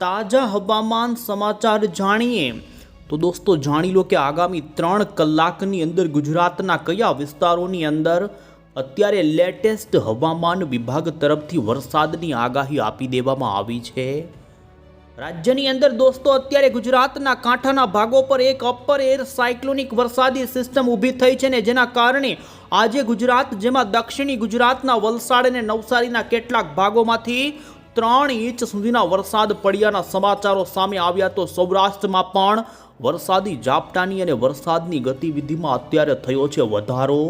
તાજા હવામાન સમાચાર જાણીએ તો દોસ્તો જાણી લો કે આગામી ત્રણ કલાકની અંદર ગુજરાતના કયા વિસ્તારોની અંદર અત્યારે લેટેસ્ટ હવામાન વિભાગ તરફથી વરસાદની આગાહી આપી દેવામાં આવી છે? રાજ્યની અંદર દોસ્તો અત્યારે ગુજરાતના કાંઠાના ભાગો પર એક અપર એર સાયક્લોનિક વરસાદી સિસ્ટમ ઊભી થઈ છે ને જેના કારણે આજે ગુજરાત, જેમાં દક્ષિણી ગુજરાતના વલસાડ અને નવસારીના કેટલાક ભાગોમાંથી ત્રણ ઇંચ સુધીના વરસાદ પડ્યાના સમાચારો સામે આવ્યા તો સૌરાષ્ટ્રમાં પણ વરસાદી ઝાપટાની અને વરસાદની ગતિવિધિમાં અત્યારે થયો છે વધારો.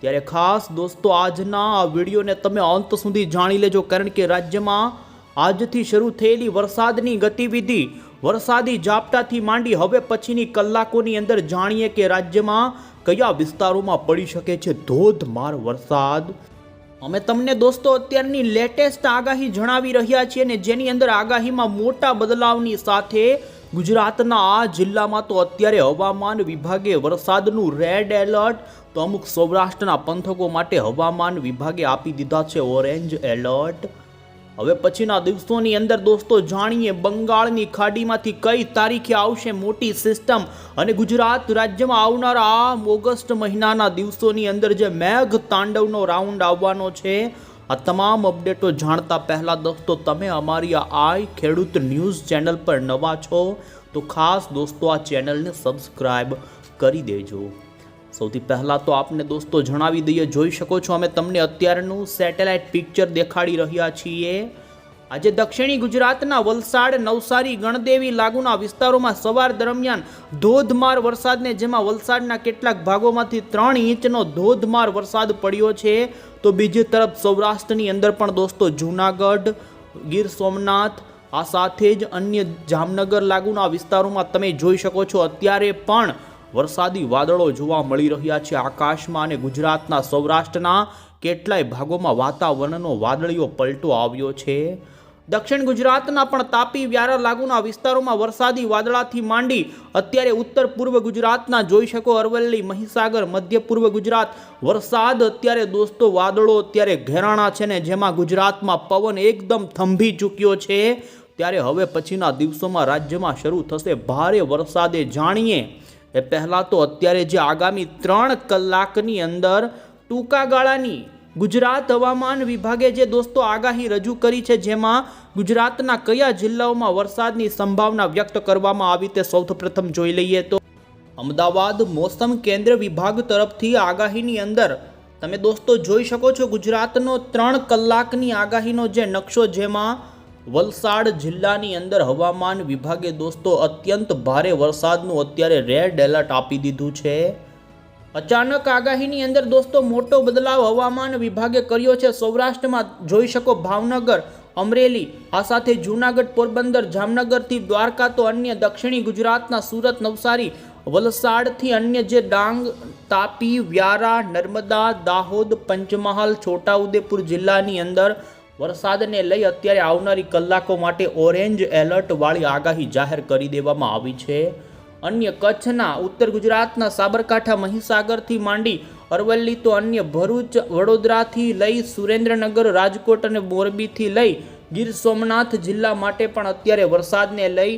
ત્યારે ખાસ દોસ્તો, આજના આ વિડીયોને તમે અંત સુધી જાણી લેજો, કારણ કે રાજ્યમાં આજથી શરૂ થયેલી વરસાદની ગતિવિધિ વરસાદી ઝાપટાથી માંડી. હવે પછીની કલાકોની અંદર જાણીએ કે રાજ્યમાં કયા વિસ્તારોમાં પડી શકે છે ધોધમાર વરસાદ. અમે તમને દોસ્તો અત્યારની લેટેસ્ટ આગાહી જણાવી રહ્યા છીએ અને જેની અંદર આગાહીમાં મોટા બદલાવની સાથે ગુજરાતના આ જિલ્લામાં તો અત્યારે હવામાન વિભાગે વરસાદનું રેડ એલર્ટ તો અમુક સૌરાષ્ટ્રના પંથકો માટે હવામાન વિભાગે આપી દીધા છે ઓરેન્જ એલર્ટ હવે પછીના દિવસોની અંદર દોસ્તો જાણીએ બંગાળની ખાડીમાંથી કઈ તારીખે આવશે મોટી સિસ્ટમ અને ગુજરાત રાજ્યમાં આવનારા આ ઓગસ્ટ મહિનાના દિવસોની અંદર જે મેઘ તાંડવનો રાઉન્ડ આવવાનો છે, આ તમામ અપડેટો જાણતા પહેલાં દોસ્તો તમે અમારી આઈ ખેડૂત ન્યૂઝ ચેનલ પર નવા છો, તો ખાસ દોસ્તો આ ચેનલને સબસ્ક્રાઈબ કરી દેજો. સૌથી પહેલાં તો આપને દોસ્તો જણાવી દઈએ, જોઈ શકો છો અમે તમને અત્યારનું સેટેલાઇટ પિક્ચર દેખાડી રહ્યા છીએ. આજે દક્ષિણી ગુજરાતના વલસાડ, નવસારી, ગણદેવી લાગુના વિસ્તારોમાં સવાર દરમિયાન ધોધમાર વરસાદને જેમાં વલસાડના કેટલાક ભાગોમાંથી ત્રણ ઇંચનો ધોધમાર વરસાદ પડ્યો છે. તો બીજી તરફ સૌરાષ્ટ્રની અંદર પણ દોસ્તો જૂનાગઢ, ગીર સોમનાથ, આ સાથે જ અન્ય જામનગર લાગુના વિસ્તારોમાં તમે જોઈ શકો છો. અત્યારે પણ વરસાદી વાદળો જોવા મળી રહ્યા છે. આકાશમાં અને ગુજરાતના સૌરાષ્ટ્રના કેટલાય ભાગોમાં વાતાવરણનો વાદળીયો પલટો આવ્યો છે. દક્ષિણ ગુજરાતના પણ તાપી વ્યારા લાગુના વિસ્તારોમાં વરસાદી વાદળાથી માંડી અત્યારે ઉત્તર પૂર્વ ગુજરાતના જોઈ શકો અરવલ્લી, મહીસાગર, મધ્ય પૂર્વ ગુજરાત. વરસાદ અત્યારે દોસ્તો વાદળો અત્યારે ઘેરાણા છે ને જેમાં ગુજરાતમાં પવન એકદમ થંભી ચૂક્યો છે. ત્યારે હવે પછીના દિવસોમાં રાજ્યમાં શરૂ થશે ભારે વરસાદે જાણીએ એ પહેલાં તો અત્યારે જે આગામી ત્રણ કલાકની અંદર ટૂંકા ગાળાની ગુજરાત હવામાન વિભાગે જે દોસ્તો આગાહી રજૂ કરી છે, જેમાં ગુજરાતના કયા જિલ્લાઓમાં વરસાદની સંભાવના વ્યક્ત કરવામાં આવી તે સૌપ્રથમ જોઈ લઈએ તો અમદાવાદ મોસમ કેન્દ્ર વિભાગ તરફથી આગાહીની અંદર તમે દોસ્તો જોઈ શકો છો, ગુજરાતનો ત્રણ કલાકની આગાહીનો જે નકશો, જેમાં વલસાડ જિલ્લાની અંદર હવામાન વિભાગે દોસ્તો અત્યંત ભારે વરસાદનું અત્યારે રેડ એલર્ટ આપી દીધું છે. અચાનક આગાહીની અંદર દોસ્તો મોટો બદલાવ હવામાન વિભાગે કર્યો છે. સૌરાષ્ટ્રમાં જોઈ શકો ભાવનગર, અમરેલી, આ સાથે જૂનાગઢ પોરબંદર, જામનગરથી દ્વારકા તો અન્ય, દક્ષિણી ગુજરાતના સુરત, નવસારી, વલસાડથી અન્ય જે ડાંગ, તાપી, વ્યારા, નર્મદા, દાહોદ, પંચમહાલ, છોટાઉદેપુર જિલ્લાની અંદર વરસાદને લઈ અત્યારે આવનારી કલાકો માટે ઓરેન્જ એલર્ટવાળી આગાહી જાહેર કરી દેવામાં આવી છે. અન્ય કચ્છના, ઉત્તર ગુજરાતના, સાબરકાંઠા, મહીસાગરથી માંડી અરવલ્લી તો અન્ય ભરૂચ, વડોદરાથી લઈ સુરેન્દ્રનગર, રાજકોટ અને મોરબીથી લઈ ગીર સોમનાથ જિલ્લા માટે પણ અત્યારે વરસાદને લઈ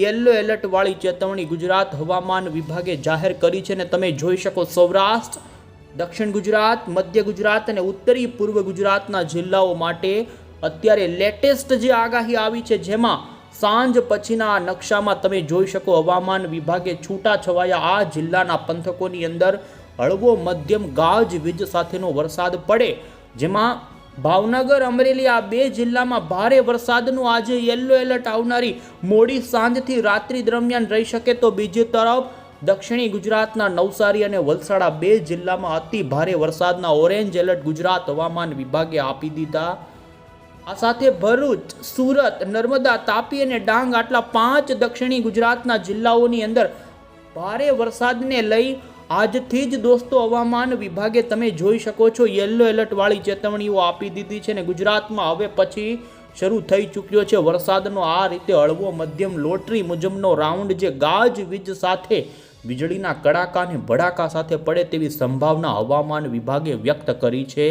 યલો એલર્ટવાળી ચેતવણી ગુજરાત હવામાન વિભાગે જાહેર કરી છે અને તમે જોઈ શકો સૌરાષ્ટ્ર દક્ષિણ ગુજરાત, મધ્ય ગુજરાત અને ઉત્તરી પૂર્વ ગુજરાતના જિલ્લાઓ માટે અત્યારે લેટેસ્ટ જે આગાહી આવી છે જેમાં સાંજ પછીના નકશામાં તમે જોઈ શકો હવામાન વિભાગે છૂટા છવાયા આ જિલ્લાના પંથકોની અંદર હળવો મધ્યમ ગાજ વીજ સાથેનો વરસાદ પડે, જેમાં ભાવનગર, અમરેલી આ બે જિલ્લામાં ભારે વરસાદનું આજે યલો એલર્ટ આવનારી મોડી સાંજથી રાત્રિ દરમિયાન રહી શકે તો બીજી તરફ દક્ષિણી ગુજરાતના નવસારી અને વલસાડા બે જિલ્લામાં અતિ ભારે વરસાદના ઓરેન્જ એલર્ટ ગુજરાત હવામાન વિભાગે આપી દીધા. આ સાથે ભરૂચ, સુરત, નર્મદા, તાપી અને ડાંગ આટલા પાંચ દક્ષિણી ગુજરાતના જિલ્લાઓની અંદર ભારે વરસાદને લઈ આજથી જ દોસ્તો હવામાન વિભાગે તમે જોઈ શકો છો યલો એલર્ટવાળી ચેતવણીઓ આપી દીધી છે ને ગુજરાતમાં હવે પછી શરૂ થઈ ચૂક્યો છે વરસાદનો આ રીતે હળવો મધ્યમ લોટરી મુજબનો રાઉન્ડ જે ગાજ વીજ સાથે વીજળીના કડાકા અને ભડાકા સાથે પડે તેવી સંભાવના હવામાન વિભાગે વ્યક્ત કરી છે.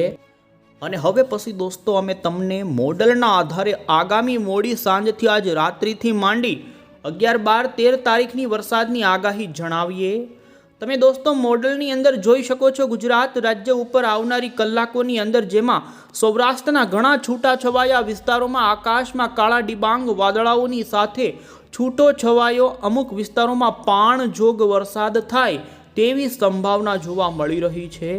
અને હવે પછી દોસ્તો, અમે તમને મોડલના આધારે આગામી મોડી સાંજથી આજ રાત્રિથી માંડી અગિયાર બાર તેર તારીખની વરસાદની આગાહી જણાવીએ. તમે દોસ્તો, મોડલની અંદર જોઈ શકો છો ગુજરાત રાજ્ય ઉપર આવનારી કલાકોની અંદર જેમાં સૌરાષ્ટ્રના ઘણા છૂટાછવાયા વિસ્તારોમાં આકાશમાં કાળા ડિબાંગ વાદળાઓની સાથે છૂટો છવાયો. અમુક વિસ્તારોમાં પાણ જોગ વરસાદ થાય તેવી સંભાવના જોવા મળી રહી છે.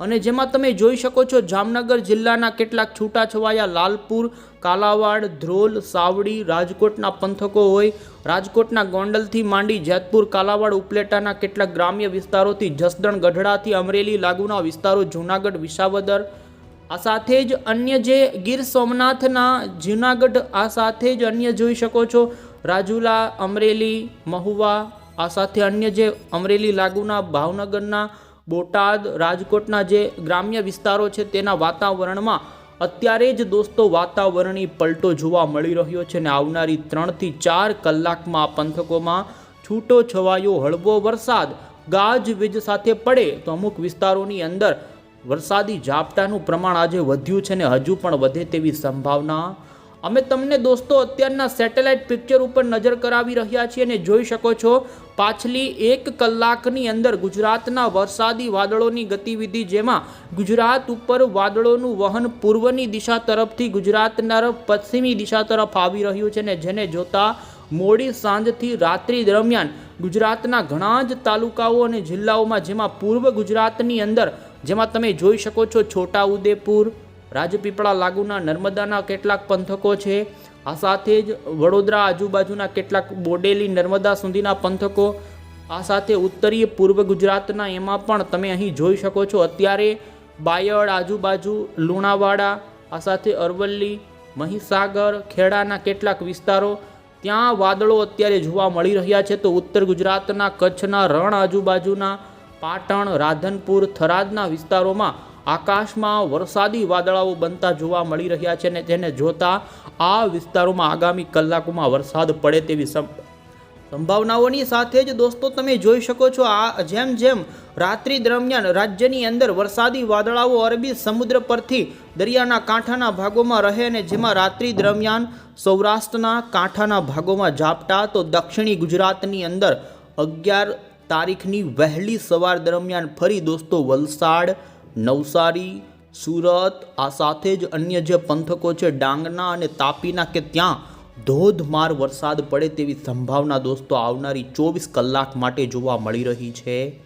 અને જેમાં તમે જોઈ શકો છો જામનગર જિલ્લાના કેટલાક છૂટાછવાયા લાલપુર, કાલાવાડ, ધ્રોલ, સાવડી, રાજકોટના પંથકો હોય. રાજકોટના ગોંડલથી માંડી જેતપુર, કાલાવાડ ઉપલેટાના કેટલાક ગ્રામ્ય વિસ્તારોથી જસદણ, ગઢડાથી અમરેલી, લાગુના વિસ્તારો, જૂનાગઢ, વિસાવદર. આ સાથે જ અન્ય જે ગીર સોમનાથના જૂનાગઢ, આ સાથે જ અન્ય જોઈ શકો છો. રાજુલા, અમરેલી, મહુવા, આ સાથે અન્ય જે અમરેલી લાગુના, ભાવનગરના, બોટાદ, રાજકોટના જે ગ્રામ્ય વિસ્તારો છે તેના વાતાવરણમાં અત્યારે જ દોસ્તો વાતાવરણી પલટો જોવા મળી રહ્યો છે અને આવનારી ત્રણથી ચાર કલાકમાં આ પંથકોમાં છૂટો છવાયો, હળવો વરસાદ ગાજવીજ સાથે પડે તો અમુક વિસ્તારોની અંદર વરસાદી ઝાપટાનું પ્રમાણ આજે વધ્યું છે ને હજુ પણ વધે તેવી સંભાવના અમે તમને દોસ્તો અત્યારના સેટેલાઇટ પિક્ચર ઉપર નજર કરાવી રહ્યા છીએ અને જોઈ શકો છો, પાછલી એક કલાકની અંદર ગુજરાતના વરસાદી વાદળોની ગતિવિધિ જેમાં ગુજરાત ઉપર વાદળોનું વહન પૂર્વની દિશા તરફથી ગુજરાતના પશ્ચિમી દિશા તરફ આવી રહ્યું છે ને જેને જોતા મોડી સાંજથી રાત્રિ દરમિયાન ગુજરાતના ઘણા જ તાલુકાઓ અને જિલ્લાઓમાં જેમાં પૂર્વ ગુજરાતની અંદર, જેમાં તમે જોઈ શકો છો છોટા ઉદેપુર રાજપીપળા લાગુના નર્મદાના કેટલાક પંથકો છે. આ સાથે જ વડોદરા આજુબાજુના કેટલાક બોડેલી નર્મદા સુધીના પંથકો, આ સાથે ઉત્તરીય પૂર્વ ગુજરાતના એમાં પણ તમે અહીં જોઈ શકો છો. અત્યારે બાયડ આજુબાજુ, લુણાવાડા, આ સાથે અરવલ્લી, મહીસાગર, ખેડાના કેટલાક વિસ્તારો, ત્યાં વાદળો અત્યારે જોવા મળી રહ્યા છે. તો ઉત્તર ગુજરાતના કચ્છના રણ આજુબાજુના, પાટણ, રાધનપુર, થરાદના વિસ્તારોમાં આકાશમાં વરસાદી વાદળાઓ બનતા જોવા મળી રહ્યા છે અને તેને જોતા આ વિસ્તારોમાં આગામી કલાકોમાં વરસાદ પડે તેવી સંભાવનાઓની સાથે જ દોસ્તો, તમે જોઈ શકો છો આ જેમ જેમ રાત્રિ દરમિયાન રાજ્યની અંદર વરસાદી વાદળાઓ અરબી સમુદ્ર પરથી દરિયાના કાંઠાના ભાગોમાં રહે અને જેમાં રાત્રિ દરમિયાન સૌરાષ્ટ્રના કાંઠાના ભાગોમાં ઝાપટા, તો દક્ષિણી ગુજરાતની અંદર અગિયાર તારીખની વહેલી સવાર દરમિયાન ફરી દોસ્તો વલસાડ નવસારી, સુરત, આ સાથે જ અન્ય જે પંથકો છે, ડાંગના અને તાપીના કે ત્યાં ધોધમાર વરસાદ પડે તેવી સંભાવના દોસ્તો આવનારી ચોવીસ કલાક માટે જોવા મળી રહી છે.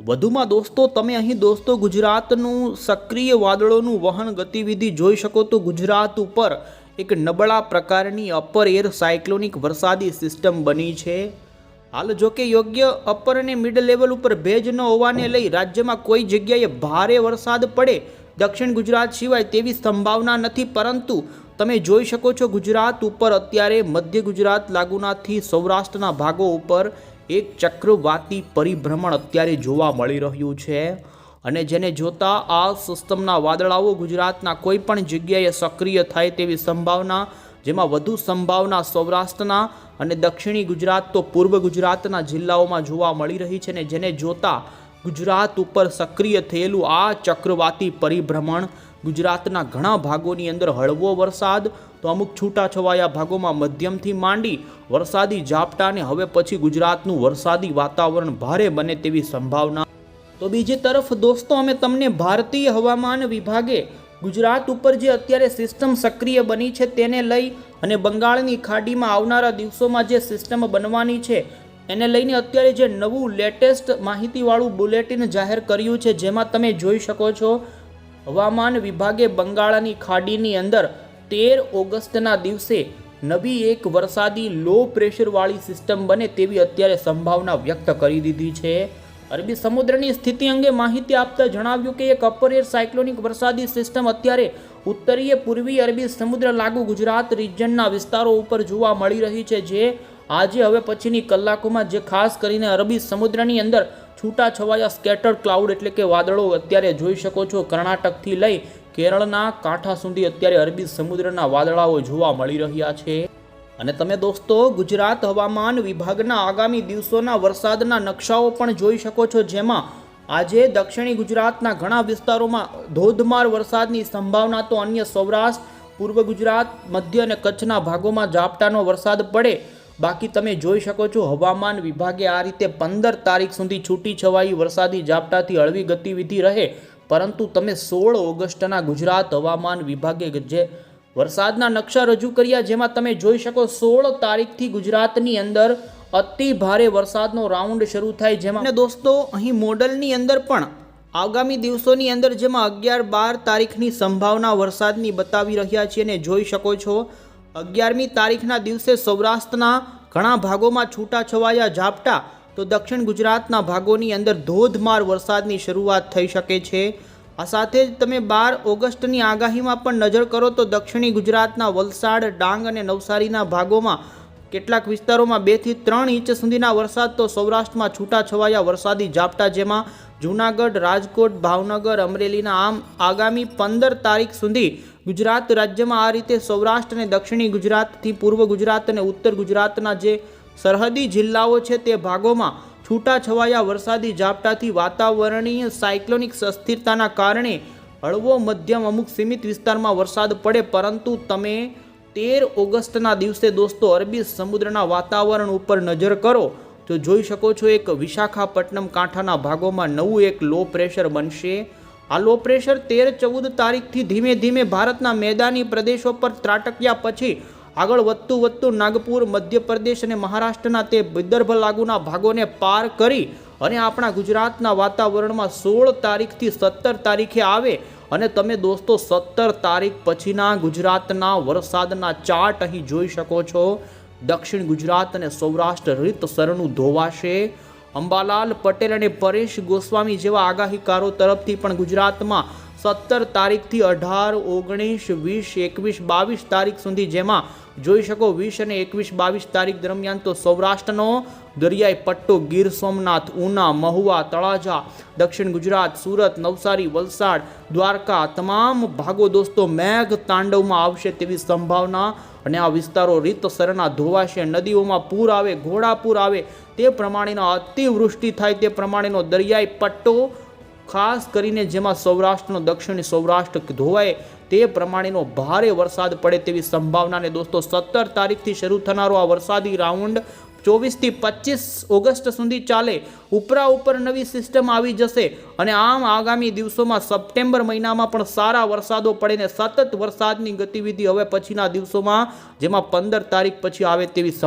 વધુમાં દોસ્તો, તમે અહીં દોસ્તો ગુજરાતનું સક્રિય વાદળોનું વહન ગતિવિધિ જોઈ શકો તો ગુજરાત ઉપર એક નબળા પ્રકારની અપર એર સાયક્લોનિક વરસાદી સિસ્ટમ બની છે. હાલ જો કે યોગ્ય અપર અને મિડ લેવલ ઉપર ભેજ ન હોવાને લઈ રાજ્યમાં કોઈ જગ્યાએ ભારે વરસાદ પડે દક્ષિણ ગુજરાત સિવાય તેવી સંભાવના નથી. પરંતુ તમે જોઈ શકો છો ગુજરાત ઉપર અત્યારે મધ્ય ગુજરાત, લાગુનાથી સૌરાષ્ટ્રના ભાગો ઉપર એક ચક્રવાતી પરિભ્રમણ અત્યારે જોવા મળી રહ્યું છે. અને જેને જોતા આ સિસ્ટમના વાદળાઓ ગુજરાતના કોઈ પણ જગ્યાએ સક્રિય થાય તેવી સંભાવના જેમાં વધુ સંભાવના સૌરાષ્ટ્રના અને દક્ષિણી ગુજરાત તો પૂર્વ ગુજરાતના જિલ્લાઓમાં જોવા મળી રહી છે ને જેને જોતા ગુજરાત ઉપર સક્રિય થયેલું આ ચક્રવાતી પરિભ્રમણ ગુજરાતના ઘણા ભાગોની અંદર હળવો વરસાદ તો અમુક છૂટાછવાયા ભાગોમાં મધ્યમથી માંડી વરસાદી ઝાપટાને હવે પછી ગુજરાતનું વરસાદી વાતાવરણ ભારે બને તેવી સંભાવના. તો બીજી તરફ દોસ્તો અમે તમને ભારતીય હવામાન વિભાગે ગુજરાત ઉપર જે અત્યારે સિસ્ટમ સક્રિય બની છે તેને લઈ અને બંગાળની ખાડીમાં આવનારા દિવસોમાં જે સિસ્ટમ બનવાની છે, એને લઈને અત્યારે જે નવું લેટેસ્ટ માહિતીવાળું બુલેટિન જાહેર કર્યું છે, જેમાં તમે જોઈ શકો છો, હવામાન વિભાગે બંગાળની ખાડીની અંદર તેર ઓગસ્ટના દિવસે નવી એક વરસાદી લો પ્રેશરવાળી સિસ્ટમ બને તેવી અત્યારે સંભાવના વ્યક્ત કરી દીધી છે. અરબી સમુદ્રની સ્થિતિ અંગે માહિતી આપતા જણાવ્યું કે એક અપર એર સાયક્લોનિક વરસાદી સિસ્ટમ અત્યારે ઉત્તરીય પૂર્વી અરબી સમુદ્ર લાગુ ગુજરાત રિજનના વિસ્તારો ઉપર જોવા મળી રહી છે, જે આજે હવે પછીની કલાકોમાં જે ખાસ કરીને અરબી સમુદ્રની અંદર છૂટા છવાયા સ્કેટર્ડ ક્લાઉડ એટલે કે વાદળો અત્યારે જોઈ શકો છો. કર્ણાટકથી લઈ કેરળના કાંઠા સુધી અત્યારે અરબી સમુદ્રના વાદળાઓ જોવા મળી રહ્યા છે. અને તમે દોસ્તો, ગુજરાત હવામાન વિભાગના આગામી દિવસોના વરસાદના નકશાઓ પણ જોઈ શકો છો, જેમાં આજે દક્ષિણી ગુજરાતના ઘણા વિસ્તારોમાં ધોધમાર વરસાદની સંભાવના તો અન્ય સૌરાષ્ટ્ર, પૂર્વ ગુજરાત, મધ્ય અને કચ્છના ભાગોમાં ઝાપટાનો વરસાદ પડે. બાકી તમે જોઈ શકો છો, હવામાન વિભાગે આ રીતે પંદર તારીખ સુધી છૂટી છવાઈ વરસાદી ઝાપટાથી હળવી ગતિવિધિ રહે. પરંતુ તમે સોળ ઓગસ્ટના ગુજરાત હવામાન વિભાગે જે વરસાદના નકશા રજૂ કર્યા જેમાં તમે જોઈ શકો સોળ તારીખથી ગુજરાતની અંદર અતિ ભારે વરસાદનો રાઉન્ડ શરૂ થાય જેમાં દોસ્તો, અહીં મોડલની અંદર પણ આગામી દિવસોની અંદર જેમાં અગિયાર બાર તારીખની સંભાવના વરસાદની બતાવી રહ્યા છીએ અને જોઈ શકો છો, અગિયારમી તારીખના દિવસે સૌરાષ્ટ્રના ઘણા ભાગોમાં છૂટાછવાયા ઝાપટા, તો દક્ષિણ ગુજરાતના ભાગોની અંદર ધોધમાર વરસાદની શરૂઆત થઈ શકે છે. આ સાથે જ તમે બાર ઓગસ્ટની આગાહીમાં પણ નજર કરો તો દક્ષિણી ગુજરાતના વલસાડ, ડાંગ અને નવસારીના ભાગોમાં કેટલાક વિસ્તારોમાં બેથી ત્રણ ઇંચ સુધીના વરસાદ તો સૌરાષ્ટ્રમાં છૂટાછવાયા વરસાદી ઝાપટા જેમાં જૂનાગઢ, રાજકોટ, ભાવનગર, અમરેલીના આમ આગામી પંદર તારીખ સુધી ગુજરાત રાજ્યમાં આ રીતે સૌરાષ્ટ્ર અને દક્ષિણી ગુજરાતથી પૂર્વ ગુજરાત અને ઉત્તર ગુજરાતના જે સરહદી જિલ્લાઓ છે તે ભાગોમાં છૂટાછવાયા વરસાદી ઝાપટાથી વાતાવરણીય સાયક્લોનિક અસ્થિરતાના કારણે હળવો મધ્યમ અમુક સીમિત વિસ્તારમાં વરસાદ પડે, પરંતુ તમે તેર ઓગસ્ટના દિવસે દોસ્તો અરબી સમુદ્રના વાતાવરણ ઉપર નજર કરો, તો જોઈ શકો છો એક વિશાખાપટ્ટનમ કાંઠાના ભાગોમાં નવું એક લો પ્રેશર બનશે. આ લો પ્રેશર તેર ચૌદ તારીખથી ધીમે ધીમે ભારતના મેદાની પ્રદેશો પર ત્રાટક્યા પછી આગળ વધતું વધતું નાગપુર, મધ્યપ્રદેશ અને મહારાષ્ટ્રના તે વિદર્ભ લાગુના ભાગોને પાર કરી અને આપણા ગુજરાતના વાતાવરણમાં સોળ તારીખથી સત્તર તારીખે આવે અને તમે દોસ્તો સત્તર તારીખ પછીના ગુજરાતના વરસાદના ચાર્ટ અહીં જોઈ શકો છો. દક્ષિણ ગુજરાત અને સૌરાષ્ટ્ર રીતસરનું ધોવાશે. અંબાલાલ પટેલ અને પરેશ ગોસ્વામી જેવા આગાહીકારો તરફથી પણ ગુજરાતમાં સત્તર તારીખથી અઢાર, ઓગણીસ, વીસ, એકવીસ, બાવીસ તારીખ સુધી જેમાં જોઈ શકો વીસ અને એકવીસ, બાવીસ તારીખ દરમિયાન તો સૌરાષ્ટ્રનો દરિયાઈ પટ્ટો, ગીર સોમનાથ, ઉના, મહુવા, તળાજા, દક્ષિણ ગુજરાત, સુરત, નવસારી, વલસાડ, દ્વારકા તમામ ભાગો દોસ્તો મેઘ તાંડવમાં આવશે તેવી સંભાવના અને આ વિસ્તારો રીતસરના ધોવાશે, નદીઓમાં પૂર આવે, ઘોડાપૂર આવે તે પ્રમાણેનો અતિવૃષ્ટિ થાય તે પ્રમાણેનો દરિયાઈ પટ્ટો ખાસ કરીને જેમાં સૌરાષ્ટ્રનો દક્ષિણ સૌરાષ્ટ્ર ધોવાય તે પ્રમાણેનો ભારે વરસાદ પડે તેવી સંભાવનાને દોસ્તો, સત્તર તારીખથી શરૂ થનારો આ વરસાદી રાઉન્ડ ચોવીસથી પચીસ ઓગસ્ટ સુધી ચાલે. ઉપરા ઉપર નવી સિસ્ટમ આવી જશે અને આમ આગામી દિવસોમાં સપ્ટેમ્બર મહિનામાં પણ સારા વરસાદો પડે ને સતત વરસાદની ગતિવિધિ હવે પછીના દિવસોમાં, જેમાં પંદર તારીખ પછી આવે તેવી સંભાવના